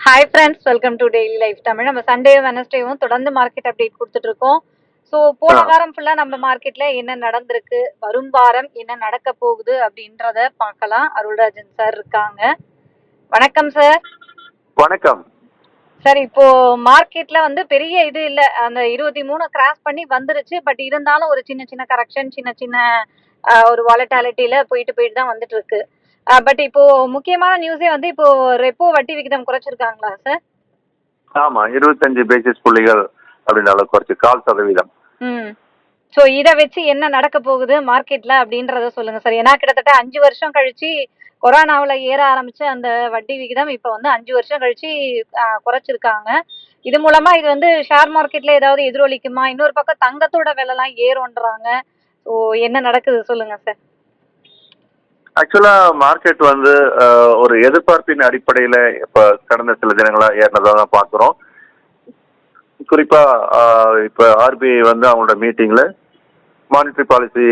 Hi friends welcome to daily life Tamil நம்ம Sunday வெனஸ்டேவும் தொடர்ந்து market update கொடுத்துட்டு இருக்கோம் ஸோ போன. வாரம் ஃபுல்லா நம்ம மார்க்கெட்ல என்ன நடந்திருக்கு வரும் வாரம் என்ன நடக்க போகுது அப்படின்றத பார்க்கலாம். அருள்ராஜன் சார் இருக்காங்க. வணக்கம் சார் வணக்கம். சார் இப்போ மார்க்கெட்ல வந்து பெரிய இது இல்ல. அந்த இருபத்தி மூணு கிராஸ் பண்ணி வந்துருச்சு. பட் இருந்தாலும் ஒரு சின்ன சின்ன கரெக்ஷன் சின்ன சின்ன ஒரு வாலட்டாலிட்டியில போயிட்டு போயிட்டு தான் வந்துட்டு இருக்கு பட் இப்போ முக்கியமான நியூஸே வந்து இப்போ ரெப்போ வட்டி விகிதம் குறைச்சிருக்காங்களா சார் ஆமா இருபத்தஞ்சு பேசிஸ் புள்ளிகள் அப்படின்னு அளவு குறைச்சு கால் சதவீதம். ம். ஸோ இதை வச்சு என்ன நடக்க போகுது மார்க்கெட்ல அப்படின்றத சொல்லுங்க சார் ஏன்னா கிட்டத்தட்ட அஞ்சு வருஷம் கழிச்சு கொரோனாவில் ஏற ஆரம்பிச்ச அந்த வட்டி விகிதம் இப்போ வந்து அஞ்சு வருஷம் கழிச்சு குறைச்சிருக்காங்க. இது மூலமா இது வந்து ஷேர் மார்க்கெட்ல ஏதாவது எதிரொலிக்குமா? இன்னொரு பக்கம் தங்கத்தோட விலைலாம் ஏறும்ன்றாங்க. ஸோ என்ன நடக்குது சொல்லுங்க சார் ஆக்சுவலா மார்க்கெட் வந்து ஒரு எதிர்பார்ப்பின் அடிப்படையில இப்ப கடந்த சில தினங்களா ஏறினதா தான் பாக்குறோம் குறிப்பா இப்ப ஆர்பிஐ வந்து அவங்களோட மீட்டிங்ல மானிட்டரி பாலிசி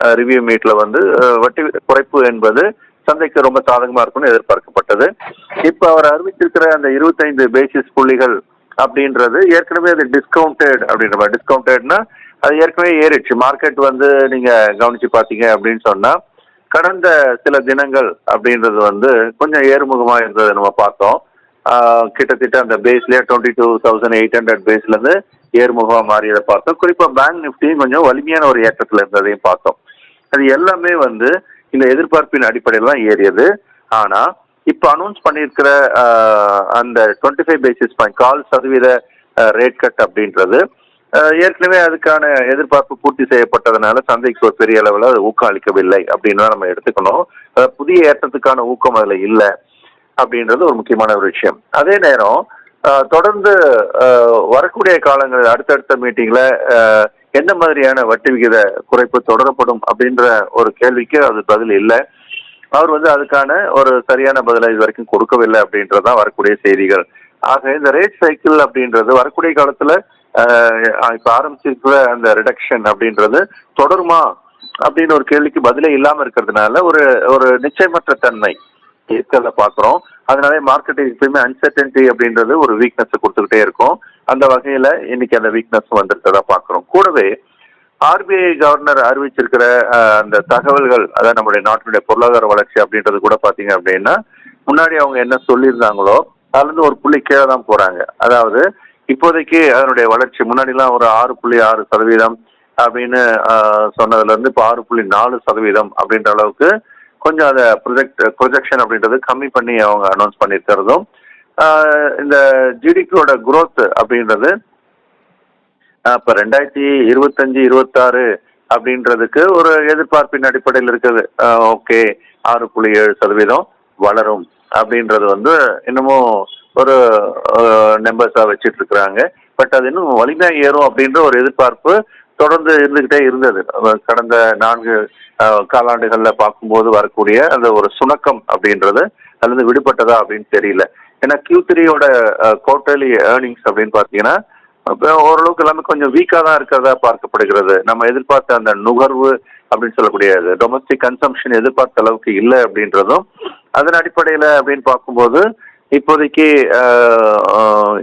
ரிவ்யூ மீட்ல வந்து வட்டி குறைப்பு என்பது சந்தைக்கு ரொம்ப சாதகமா இருக்கும்னு எதிர்பார்க்கப்பட்டது. இப்ப அவர் அறிவிச்சிருக்கிற அந்த இருபத்தைந்து பேசிஸ் புள்ளிகள் அப்படின்றது ஏற்கனவே அது டிஸ்கவுண்டட் அப்படின்ற மாதிரி. டிஸ்கவுண்டட்னா அது ஏற்கனவே ஏறிடுச்சு. மார்க்கெட் வந்து நீங்க கவனிச்சு பார்த்தீங்க அப்படின்னு சொன்னா கடந்த சில தினங்கள் அப்படின்றது வந்து கொஞ்சம் ஏறுமுகமாக இருந்ததை நம்ம பார்த்தோம். கிட்டத்தட்ட அந்த பேஸ்லேயே twenty two thousand eight hundred பேஸ்லேருந்து ஏறுமுகமாக மாறியதை பார்த்தோம். குறிப்பாக பேங்க் நிஃப்டியும் கொஞ்சம் வலிமையான ஒரு ஏற்றத்தில் இருந்ததையும் பார்த்தோம். அது எல்லாமே வந்து இந்த எதிர்பார்ப்பின் அடிப்படையில் தான் ஏறியது. ஆனால் இப்போ அனௌன்ஸ் பண்ணியிருக்கிற அந்த டுவெண்ட்டி ஃபைவ் பேசிஸ் பாயிண்ட் கால் சதவீத ரேட் கட் அப்படின்றது ஏற்கனவே அதுக்கான எதிர்பார்ப்பு பூர்த்தி செய்யப்பட்டதுனால சந்தைக்கு ஒரு பெரிய அளவில் அது ஊக்கம் அளிக்கவில்லை அப்படின்னு நம்ம எடுத்துக்கணும். புதிய ஏற்றத்துக்கான ஊக்கம் அதில் இல்லை அப்படின்றது ஒரு முக்கியமான ஒரு விஷயம். அதே நேரம் தொடர்ந்து வரக்கூடிய காலங்களில் அடுத்தடுத்த மீட்டிங்ல எந்த மாதிரியான வட்டி விகித குறைப்பு தொடரப்படும் அப்படின்ற ஒரு கேள்விக்கு அது பதில் இல்லை. அவர் வந்து அதுக்கான ஒரு சரியான பதிலை இது வரைக்கும் கொடுக்கவில்லை அப்படின்றதான் வரக்கூடிய செய்திகள். ஆக இந்த ரேட் சைக்கிள் அப்படின்றது வரக்கூடிய காலத்துல இப்ப ஆரம்பிச்சிருக்கிற அந்த ரிடக்ஷன் அப்படின்றது தொடருமா அப்படின்னு ஒரு கேள்விக்கு பதிலே இல்லாம இருக்கிறதுனால ஒரு ஒரு நிச்சயமற்ற தன்மை இருக்கிறத பாக்குறோம் அதனால மார்க்கெட் எப்பயுமே அன்சர்டன்டி அப்படின்றது ஒரு வீக்னஸ் கொடுத்துக்கிட்டே இருக்கும். அந்த வகையில இன்னைக்கு அந்த வீக்னஸ் வந்திருக்கிறதா பாக்குறோம் கூடவே ஆர்பிஐ கவர்னர் அறிவிச்சிருக்கிற அந்த தகவல்கள் அதாவது நம்முடைய நாட்டினுடைய பொருளாதார வளர்ச்சி அப்படின்றது கூட பாத்தீங்க அப்படின்னா முன்னாடி அவங்க என்ன சொல்லியிருந்தாங்களோ அதுல இருந்து ஒரு புள்ளி கீழே தான் போறாங்க. அதாவது இப்போதைக்கு அதனுடைய வளர்ச்சி முன்னாடிலாம் ஒரு ஆறு புள்ளி ஆறு சதவீதம் அப்படின்னு சொன்னதுல இருந்து இப்போ ஆறு புள்ளி நாலு சதவீதம் அப்படின்ற அளவுக்கு கொஞ்சம் அதை ப்ரொஜெக்ட் ப்ரொஜெக்ஷன் அப்படின்றது கம்மி பண்ணி அவங்க அனௌன்ஸ் பண்ணியிருக்கிறதும் இந்த ஜிடிபியோட குரோத் அப்படின்றது இப்போ ரெண்டாயிரத்தி இருபத்தஞ்சு இருபத்தாறு அப்படின்றதுக்கு ஒரு எதிர்பார்ப்பின் அடிப்படையில் இருக்குது. ஓகே ஆறு புள்ளி ஏழு சதவீதம் வளரும் அப்படின்றது வந்து இன்னமும் ஒரு நம்பர்ஸா வச்சுட்டு இருக்கிறாங்க பட் அது இன்னும் வலிமையா ஏறும் அப்படின்ற ஒரு எதிர்பார்ப்பு தொடர்ந்து இருந்துகிட்டே இருந்தது. கடந்த நான்கு காலாண்டுகளில் பார்க்கும்போது வரக்கூடிய அந்த ஒரு சுணக்கம் அப்படின்றது அதுல விடுபட்டதா அப்படின்னு தெரியல. ஏன்னா கியூ த்ரீயோட குவார்டர்லி ஏர்னிங்ஸ் அப்படின்னு பார்த்தீங்கன்னா ஓரளவுக்கு எல்லாமே கொஞ்சம் வீக்காக தான் இருக்கிறதா பார்க்கப்படுகிறது. நம்ம எதிர்பார்த்த அந்த நுகர்வு அப்படின்னு சொல்லக்கூடிய டொமஸ்டிக் கன்சம்ஷன் எதிர்பார்த்த அளவுக்கு இல்லை அப்படின்றதும் அதன் அடிப்படையில் அப்படின்னு பார்க்கும்போது இப்போதைக்கு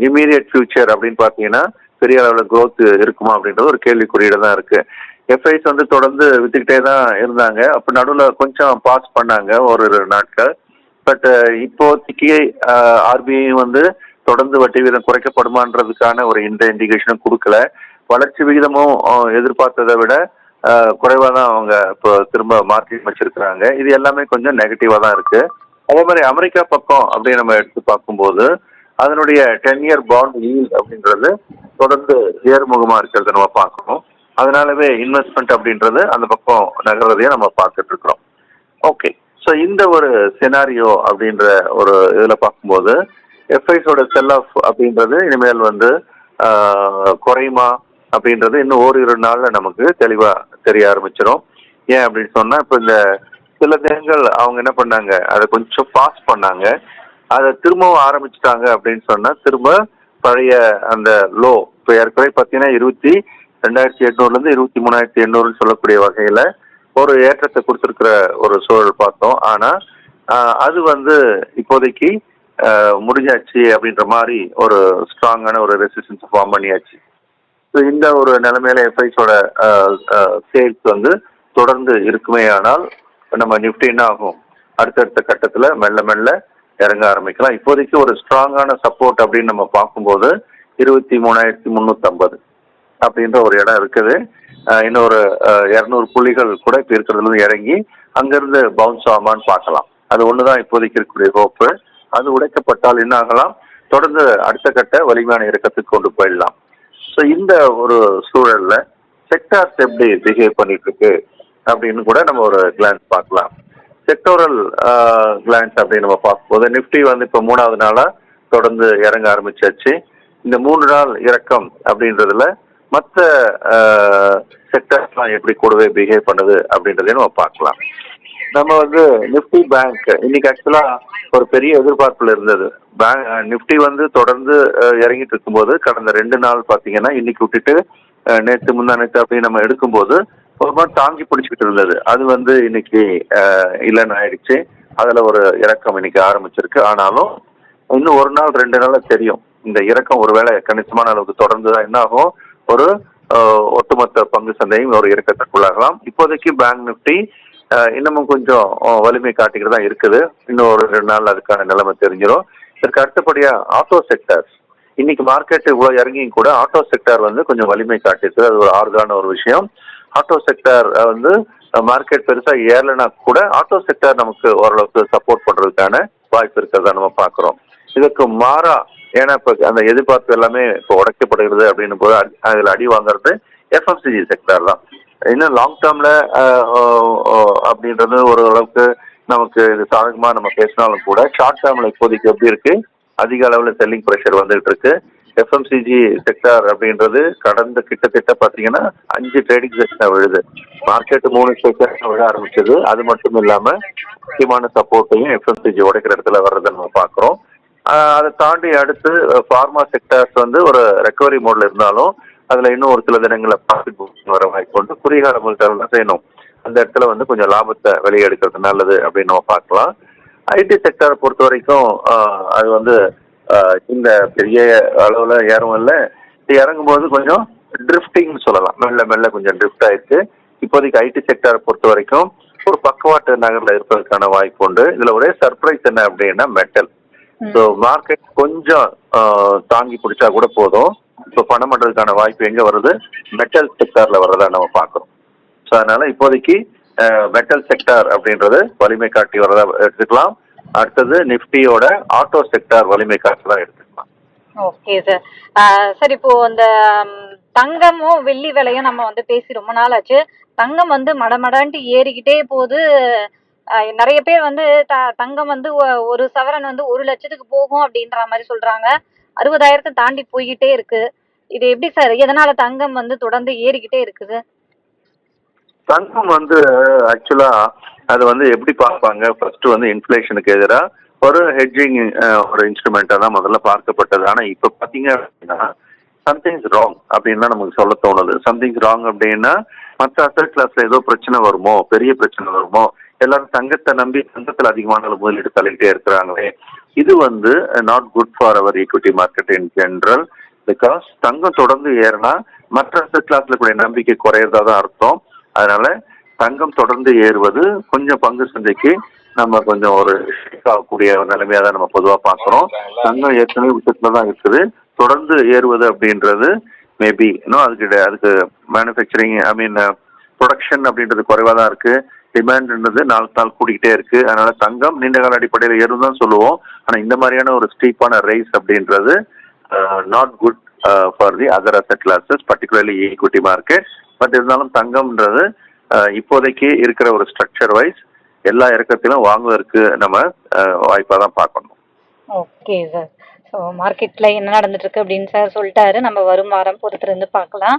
இமீடியட் ஃபியூச்சர் அப்படின்னு பார்த்தீங்கன்னா பெரிய அளவில் க்ரோத் இருக்குமா அப்படின்றது ஒரு கேள்விக்குறியிட தான் இருக்கு. எஃப்ஐஸ் வந்து தொடர்ந்து வித்துக்கிட்டே தான் இருந்தாங்க. அப்போ நடுவில் கொஞ்சம் பாஸ் பண்ணாங்க ஒரு நாட்கள். பட் இப்போதைக்கு ஆர்பிஐ வந்து தொடர்ந்து வட்டி விகிதம் குறைக்கப்படுமான்றதுக்கான ஒரு இந்த இண்டிகேஷனும் கொடுக்கல. வளர்ச்சி விகிதமும் எதிர்பார்த்ததை விட குறைவாக தான் அவங்க இப்போ திரும்ப மார்க்கெட் வச்சிருக்கிறாங்க. இது எல்லாமே கொஞ்சம் நெகட்டிவாக தான் இருக்குது அதே மாதிரி அமெரிக்கா பக்கம் அப்படின்னு நம்ம எடுத்து பார்க்கும்போது அதனுடைய டென் இயர் பாண்ட் ஈல் அப்படின்றது தொடர்ந்து ஏர்முகமா இருக்கிறத நம்ம பார்க்கணும். அதனாலவே இன்வெஸ்ட்மெண்ட் அப்படின்றது அந்த பக்கம் நகர்றதையும் நம்ம பார்த்துட்டு இருக்கிறோம். ஓகே ஸோ இந்த ஒரு செனாரியோ அப்படின்ற ஒரு இதில் பார்க்கும்போது எஃப்ஐஸோட செல் ஆஃப் அப்படின்றது இனிமேல் வந்து குறையுமா அப்படின்றது இன்னும் ஓரிரு நாளில் நமக்கு தெளிவாக தெரிய ஆரம்பிச்சிடும் ஏன் அப்படின்னு சொன்னால் இப்போ இந்த சில தினங்கள் அவங்க என்ன பண்ணாங்க? அதை கொஞ்சம் பாஸ் பண்ணாங்க. அதை திரும்பவும் ஆரம்பிச்சிட்டாங்க அப்படின்னு சொன்னால் திரும்ப பழைய அந்த லோ இப்போ ஏற்கனவே பார்த்தீங்கன்னா இருபத்தி ரெண்டாயிரத்தி எட்நூறுலேருந்து இருபத்தி மூணாயிரத்தி எண்ணூறுன்னு சொல்லக்கூடிய வகையில் ஒரு ஏற்றத்தை கொடுத்துருக்கிற ஒரு சூழல் பார்த்தோம். ஆனால் அது வந்து இப்போதைக்கு முடிஞ்சாச்சு அப்படின்ற மாதிரி ஒரு ஸ்ட்ராங்கான ஒரு ரெசிஸ்டன்ஸ் ஃபார்ம் பண்ணியாச்சு. ஸோ இந்த ஒரு நிலைமையில எஃப்ஐஸோட சேல்ஸ் வந்து தொடர்ந்து இருக்குமே ஆனால் நம்ம நிஃப்டி என்ன ஆகும்? அடுத்தடுத்த கட்டத்தில் மெல்ல மெல்ல இறங்க ஆரம்பிக்கலாம். இப்போதைக்கு ஒரு ஸ்ட்ராங்கான சப்போர்ட் அப்படின்னு நம்ம பார்க்கும்போது இருபத்தி மூணாயிரத்தி முந்நூற்றம்பது அப்படின்ற ஒரு இடம் இருக்குது. இன்னொரு இரநூறு புள்ளிகள் கூட இப்போ இருக்கிறதுலேருந்து இறங்கி அங்கேருந்து பவுன்ஸ் ஆகாமான்னு பார்க்கலாம். அது ஒன்று தான் இப்போதைக்கு இருக்கக்கூடிய ஹோப்பு அது உடைக்கப்பட்டால் என்ன ஆகலாம்? தொடர்ந்து அடுத்த கட்ட வலிமையான இறக்கத்துக்கு கொண்டு போயிடலாம். ஸோ இந்த ஒரு சூழலில் செக்டார்ஸ் எப்படி பிஹேவ் பண்ணிட்டு இருக்கு? அப்படின்னு கூட நம்ம ஒரு கிளான்ஸ் பார்க்கலாம். செக்டோரல் கிளான்ஸ் அப்படின்னு நம்ம பார்க்கும்போது நிஃப்டி வந்து இப்போ மூணாவது நாளாக தொடர்ந்து இறங்க ஆரம்பிச்சாச்சு. இந்த மூன்று நாள் இறக்கம் அப்படின்றதுல மற்ற செக்டர்ஸ்லாம் எப்படி கூடவே பிஹேவ் பண்ணுது அப்படின்றதையும் நம்ம பார்க்கலாம். நம்ம வந்து நிஃப்டி பேங்க் இன்னைக்கு ஆக்சுவலா ஒரு பெரிய எதிர்பார்ப்புல இருந்தது. பேங்க் நிஃப்டி வந்து தொடர்ந்து இறங்கிட்டு இருக்கும்போது கடந்த ரெண்டு நாள் பாத்தீங்கன்னா இன்னைக்கு விட்டுட்டு நேற்று முந்தா நேற்று அப்படின்னு நம்ம எடுக்கும்போது ஒரு மாதிரி தாங்கி பிடிச்சிக்கிட்டு இருந்தது. அது வந்து இன்னைக்கு இல்லைன்னு ஆயிடுச்சு அதுல ஒரு இறக்கம் இன்னைக்கு ஆரம்பிச்சிருக்கு. ஆனாலும் இன்னும் ஒரு நாள் ரெண்டு நாள் தெரியும். இந்த இறக்கம் ஒருவேளை கணிசமான அளவுக்கு தொடர்ந்து தான் என்ன ஆகும் ஒரு ஒட்டுமொத்த பங்கு சந்தையும் ஒரு இறக்கத்திற்குள்ளாகலாம். இப்போதைக்கு பேங்க் நிப்டி இன்னமும் கொஞ்சம் வலிமை காட்டிக்கிட்டு தான் இருக்குது. இன்னும் ஒரு ரெண்டு நாள் அதுக்கான நிலைமை தெரிஞ்சிடும் இதற்கு அடுத்தபடியா ஆட்டோ செக்டர் இன்னைக்கு மார்க்கெட் இவ்வளவு இறங்கியும் கூட ஆட்டோ செக்டார் வந்து கொஞ்சம் வலிமை காட்டிருக்கு அது ஒரு ஆறுதலான ஒரு விஷயம். ஆட்டோ செக்டார் வந்து மார்க்கெட் பெருசா ஏறலைன்னா கூட ஆட்டோ செக்டார் நமக்கு ஓரளவுக்கு சப்போர்ட் பண்றதுக்கான வாய்ப்பு இருக்கிறதா நம்ம பாக்குறோம் இதற்கு மாறா ஏன்னா இப்ப அந்த எதிர்பார்ப்பு எல்லாமே இப்போ உடைக்கப்படுகிறது அப்படின்னும் போது அதில் அடி வாங்குறது எஃப்எம்சிஜி செக்டார் தான். இன்னும் லாங் டேர்ம்ல அப்படின்றது ஒரு அளவுக்கு நமக்கு இது சாதகமா நம்ம பேசினாலும் கூட ஷார்ட் டேர்ம்ல இப்போதைக்கு எப்படி இருக்கு? அதிக அளவுல செல்லிங் ப்ரெஷர் வந்துகிட்டு இருக்கு. எஃப்எம்சிஜி செக்டார் அப்படின்றது கடந்த கிட்டத்தட்ட பாத்தீங்கன்னா அஞ்சு ட்ரேடிங் செக்ஷன் விழுது. மார்க்கெட் மூணு செக்ஷன் விழ ஆரம்பிச்சது. அது மட்டும் இல்லாம முக்கியமான சப்போர்ட்டையும் எஃப்எம்சிஜி உடைக்கிற இடத்துல வர்றதை நம்ம பாக்குறோம் அதை தாண்டி அடுத்து ஃபார்மா செக்டர்ஸ் வந்து ஒரு ரெக்கவரி மோட்ல இருந்தாலும் அதுல இன்னும் ஒரு சில தினங்களில் ப்ராஃபிட் புக்கிங் வர வாய்ப்பு உண்டு. குறுகிய முதல்கள் தான் செய்யணும். அந்த இடத்துல வந்து கொஞ்சம் லாபத்தை வெளியே எடுக்கிறது நல்லது அப்படின்னு நம்ம பார்க்கலாம். ஐடி செக்டரை பொறுத்த வரைக்கும் அது வந்து இந்த பெரிய அளவுல ஏறும் இல்லை. இறங்கும்போது கொஞ்சம் ட்ரிஃப்டிங்னு சொல்லலாம். மெல்ல மெல்ல கொஞ்சம் ட்ரிஃப்ட் ஆயிருக்கு. இப்போதைக்கு ஐடி செக்டரை பொறுத்த வரைக்கும் ஒரு பக்கவாட்டு நகர்ல இருப்பதற்கான வாய்ப்பு உண்டு. இதுல ஒரே சர்ப்ரைஸ் என்ன அப்படின்னா மெட்டல் ஸோ மார்க்கெட் கொஞ்சம் தாங்கி பிடிச்சா கூட போதும். இப்போ பணம் பண்றதுக்கான வாய்ப்பு எங்க வருது? மெட்டல் செக்டார்ல வர்றதா நம்ம பார்க்குறோம். ஸோ அதனால இப்போதைக்கு மெட்டல் செக்டார் அப்படின்றது வலிமை காட்டி வரதா எடுத்துக்கலாம். அடுத்தது நிஃப்டியோட ஆட்டோ செக்டார் வலிமை காட்டுறதா எடுத்துக்கலாம். ஓகே சார் சார் இப்போ அந்த தங்கமும் வெள்ளி விலையும் நம்ம வந்து பேசி ரொம்ப நாள் ஆச்சு. தங்கம் வந்து மடமடன்ட்டு ஏறிக்கிட்டே போகுது. நிறைய பேர் வந்து த தங்கம் வந்து ஒரு சவரன் வந்து ஒரு லட்சத்துக்கு போகும் அப்படின்ற மாதிரி சொல்றாங்க. அறுபதாயிரத்தை தாண்டி போய்கிட்டே இருக்கு. இது எப்படி சார் எதனால தங்கம் வந்து தொடர்ந்து ஏறிக்கிட்டே இருக்குது? தங்கம் வந்து ஆக்சுவலா அது வந்து எப்படி பார்ப்பாங்க? ஃபர்ஸ்ட் வந்து இன்ஃப்ளேஷனுக்கு எதிராக ஒரு ஹெட்ஜிங் ஒரு இன்ஸ்ட்ருமெண்ட்டாக தான் முதல்ல பார்க்கப்பட்டது. ஆனால் இப்போ பார்த்தீங்க அப்படின்னா சம்திங்ஸ் ராங் அப்படின்னு தான் நமக்கு சொல்ல தோணுது. சம்திங்ஸ் ராங் அப்படின்னா மற்ற அசல் கிளாஸ்ல ஏதோ பிரச்சனை வருமோ? பெரிய பிரச்சனை வருமோ? எல்லாரும் தங்கத்தை நம்பி தங்கத்தில் அதிகமான முதலீடு தள்ளிக்கிட்டே இருக்கிறாங்களே. இது வந்து not good for our equity market in general because தங்கம் தொடர்ந்து ஏறினா மற்ற அசல் கிளாஸ்ல கூடிய நம்பிக்கை குறையறதா தான் அர்த்தம். அதனால தங்கம் தொடர்ந்து ஏறுவது கொஞ்சம் பங்கு சந்தைக்கு நம்ம கொஞ்சம் ஒரு ஆகக்கூடிய நிலைமையா தான் நம்ம பொதுவாக பார்க்குறோம். தங்கம் ஏற்கனவே உச்சத்தில் தான் இருக்குது. தொடர்ந்து ஏறுவது அப்படின்றது மேபி இன்னும் அதுக்கு அதுக்கு மேனுஃபேக்சரிங் ஐ மீன் ப்ரொடக்ஷன் அப்படின்றது குறைவாக தான் இருக்குது டிமாண்ட்ன்றது நாளுக்கு நாள் கூடிக்கிட்டே இருக்கு. அதனால தங்கம் நீண்ட கால அடிப்படையில் ஏறும் தான் சொல்லுவோம். ஆனால் இந்த மாதிரியான ஒரு ஸ்டீப்பான ரைஸ் அப்படின்றது not good for the other asset classes particularly equity market but இருந்தாலும் தங்கம்ன்றது இப்போதைக்கு இருக்கிற ஒரு ஸ்ட்ரக்சர் வைஸ் எல்லா இறக்கத்திலும் வாங்குவதற்கு நம்ம வாய்ப்பாக தான் பார்க்கணும். ஓகே சார் ஸோ மார்க்கெட்ல என்ன நடந்துட்டு இருக்கு அப்படின்னு சார் சொல்லிட்டாரு. நம்ம வரும் வாரம் பொறுத்திருந்து பார்க்கலாம்.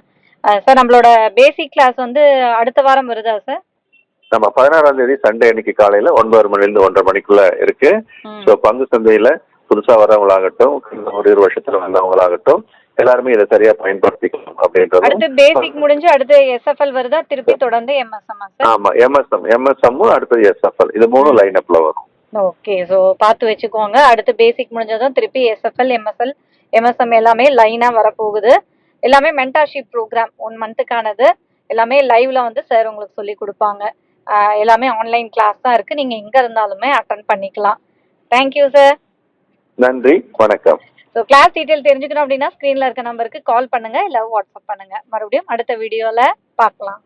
சார் நம்மளோட பேசிக் கிளாஸ் வந்து அடுத்த வாரம் வருதா சார் நம்ம பதினாறாம் தேதி சண்டே அன்னைக்கு காலையில ஒன்பது மணிலிருந்து ஒன்றரை மணிக்குள்ள இருக்கு. ஸோ பங்கு சந்தையில புதுசா வரவங்களாகட்டும் ஒரு இரு வருஷத்துல வந்தவங்களாகட்டும் எல்லாருமே இதை சரியா பயன்படுத்திக்கணும் அடுத்து அப்படின்றது பேசிக் முடிஞ்சு அடுத்து எஸ்எஃப்எல் வருதா? திருப்பி தொடர்ந்து எம்எஸ்எம் சார்? ஆமா எம்எஸ்எம் எம்எஸ்எம் அடுத்தது எஸ்எஃப்எல் இது மூணு லைன் அப்ல வரும். ஓகே ஸோ பார்த்து வச்சுக்கோங்க. அடுத்து பேசிக் முடிஞ்சதும் திருப்பி எஸ்எஃப்எல் எம்எஸ்எல் எம்எஸ்எம் எல்லாமே லைனாக வரப்போகுது. எல்லாமே மென்டார்ஷிப் ப்ரோக்ராம் ஒன் மந்த்துக்கானது எல்லாமே லைவ்ல வந்து சார் உங்களுக்கு சொல்லி கொடுப்பாங்க. எல்லாமே ஆன்லைன் கிளாஸ் தான் இருக்குது நீங்கள் எங்கே இருந்தாலுமே அட்டன் பண்ணிக்கலாம். தேங்க்யூ சார் நன்றி வணக்கம். ஸோ கிளாஸ் டீட்டெயில் தெரிஞ்சுக்கணும் அப்படின்னா ஸ்க்ரீனில் இருக்க நம்பருக்கு கால் பண்ணுங்கள் இல்லை வாட்ஸ்அப் பண்ணுங்கள் மறுபடியும் அடுத்த வீடியோவில் பார்க்கலாம்.